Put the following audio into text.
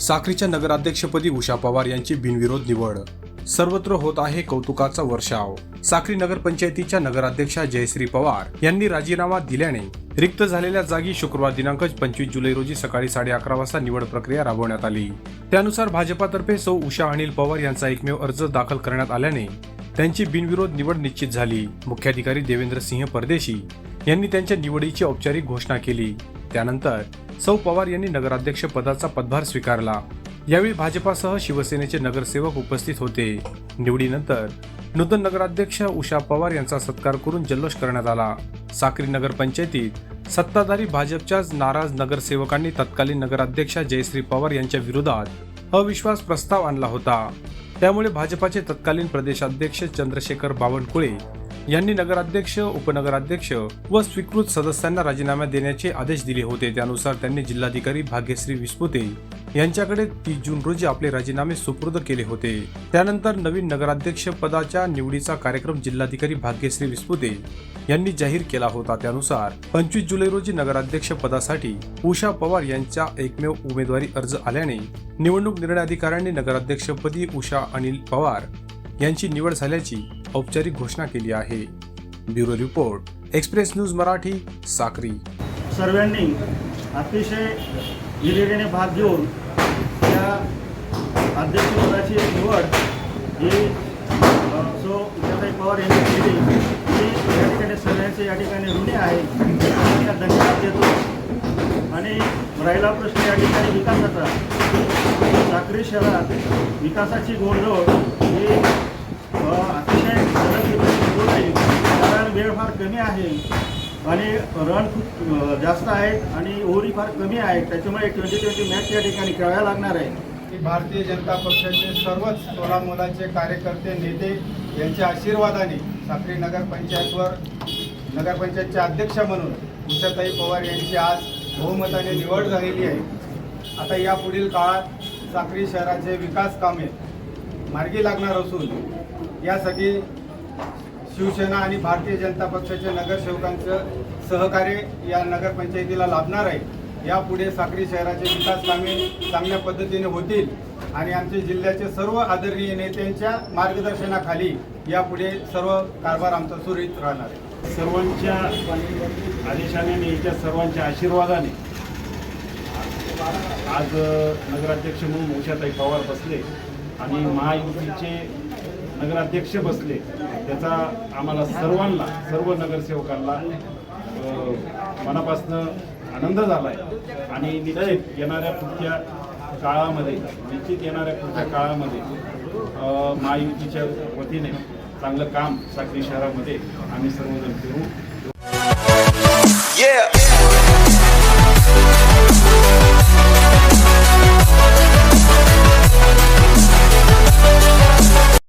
साखरीच्या नगराध्यक्षपदी उषा पवार यांची बिनविरोध निवड. सर्वत्र होत आहे कौतुकाचा वर्षाव. साखरी नगरपंचायतीच्या नगराध्यक्षा जयश्री पवार यांनी राजीनामा दिल्याने रिक्त झालेल्या जागी शुक्रवार दिनांक पंचवीस जुलै रोजी सकाळी साडे अकरा वाजता निवड प्रक्रिया राबवण्यात आली. त्यानुसार भाजपातर्फे सौ उषा अनिल पवार यांचा एकमेव अर्ज दाखल करण्यात आल्याने त्यांची बिनविरोध निवड निश्चित झाली. मुख्याधिकारी देवेंद्र सिंह परदेशी यांनी त्यांच्या निवडीची औपचारिक घोषणा केली. त्यानंतर सौ पवार यांनी नगराध्यक्ष पदाचा पदभार स्वीकारला. यावेळी भाजपासह शिवसेनेचे नगरसेवक उपस्थित होते. निवडीनंतर नूतन नगराध्यक्ष उषा पवार यांचा सत्कार करून जल्लोष करण्यात आला. साक्री नगरपंचायतीत सत्ताधारी भाजपच्याच नाराज नगरसेवकांनी तत्कालीन नगराध्यक्षा जयश्री पवार यांच्या विरोधात अविश्वास प्रस्ताव आणला होता. त्यामुळे भाजपाचे तत्कालीन प्रदेशाध्यक्ष चंद्रशेखर बावनकुळे यांनी नगराध्यक्ष उपनगराध्यक्ष व स्वीकृत सदस्यांना राजीनामा देण्याचे आदेश दिले होते. त्यानुसार त्यांनी जिल्हाधिकारी भाग्यश्री विस्पुते यांच्याकडे तीस जून रोजी आपले राजीनामे सुपूर्द केले होते. त्यानंतर नवीन नगराध्यक्ष पदाच्या निवडीचा कार्यक्रम जिल्हाधिकारी भाग्यश्री विस्पुते यांनी जाहीर केला होता. त्यानुसार पंचवीस जुलै रोजी नगराध्यक्ष पदासाठी उषा पवार यांच्या एकमेव उमेदवारी अर्ज आल्याने निवडणूक निर्णय अधिकाऱ्यांनी नगराध्यक्षपदी उषा अनिल पवार यांची निवड झाल्याची औपचारिक घोषणा केली आहे. Bureau report express news Marathi Sakri. सर्वांनी अतिशय हिरिरीने भाग घेऊन या अध्यक्षपदाची निवड ही जो सो पवार यांनी केली ही या ठिकाणी सर्वांचे या ठिकाणी ऋणी आहे धन्यवाद देतो. आणि राहिला प्रश्न या ठिकाणी विकासाचा. साक्री शहरात विकासाची गोंधळ ही अतिशय जलदगतीने आहे. कारण वेळ फार कमी आहे आणि रन खूप जास्त आहेत आणि ओव्हरी फार कमी आहेत. त्याच्यामुळे ट्वेंटी ट्वेंटी मॅच या ठिकाणी खेळायला लागणार आहे. की भारतीय जनता पक्षाचे सर्वच सोळा मुलांचे कार्यकर्ते नेते यांच्या आशीर्वादाने साखरी नगरपंचायतवर नगरपंचायतचे अध्यक्ष म्हणून उषाताई पवार यांची आज बहुमताने निवड झालेली आहे. आता या पुढील काळात साक्री शहराचे विकास कामे मार्गी लागणार असून यासाठी शिवसेना आणि भारतीय जनता पक्षाच्या नगरसेवकांचं सहकार्य या नगरपंचायतीला लाभणार आहे. यापुढे साक्री शहराचे विकास कामे चांगल्या पद्धतीने होतील आणि आमचे जिल्ह्याचे सर्व आदरणीय नेत्यांच्या मार्गदर्शनाखाली यापुढे सर्व कारभार आमचा सुरळीत राहणार आहे. सर्वांच्या आदेशाने आणि याच्या सर्वांच्या आशीर्वादाने आज नगराध्यक्ष म्हणून उषाताई पवार बसले आणि महायुतीचे नगराध्यक्ष बसले. त्याचा आम्हाला सर्वांना सर्व नगरसेवकांना मनापासनं आनंद झाला आहे आणि निश्चित येणाऱ्या पुढच्या काळामध्ये निश्चित येणाऱ्या पुढच्या काळामध्ये महायुतीच्या वतीने चांगलं काम साक्री शहरामध्ये आम्ही सर्वजण करू Yeah.